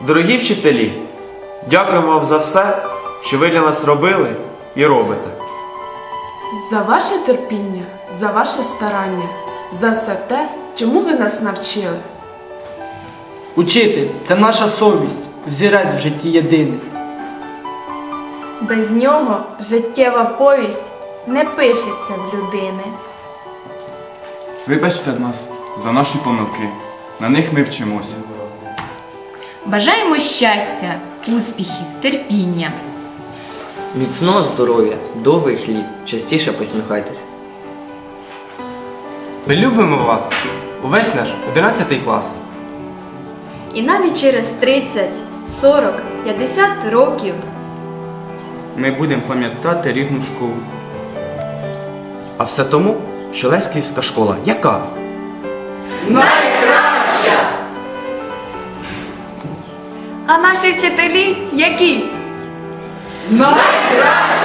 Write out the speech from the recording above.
Дорогі вчителі, дякуємо вам за все, що ви для нас робили і робите. За ваше терпіння, за ваше старання, за все те, чому ви нас навчили. Учитель це наша совість, взірець в житті єдиний. Без нього життєва повість не пишеться в людини. Вибачте нас за наші помилки. На них ми вчимося. Бажаємо щастя, успіхів, терпіння. Міцного здоров'я, довгих літ, частіше посміхайтесь. Ми любимо вас, увесь наш 11 клас. І навіть через 30, 40, 50 років Ми будемо пам'ятати рідну школу. А все тому, що Леськівська школа яка? А наші вчителі які? Найкраще!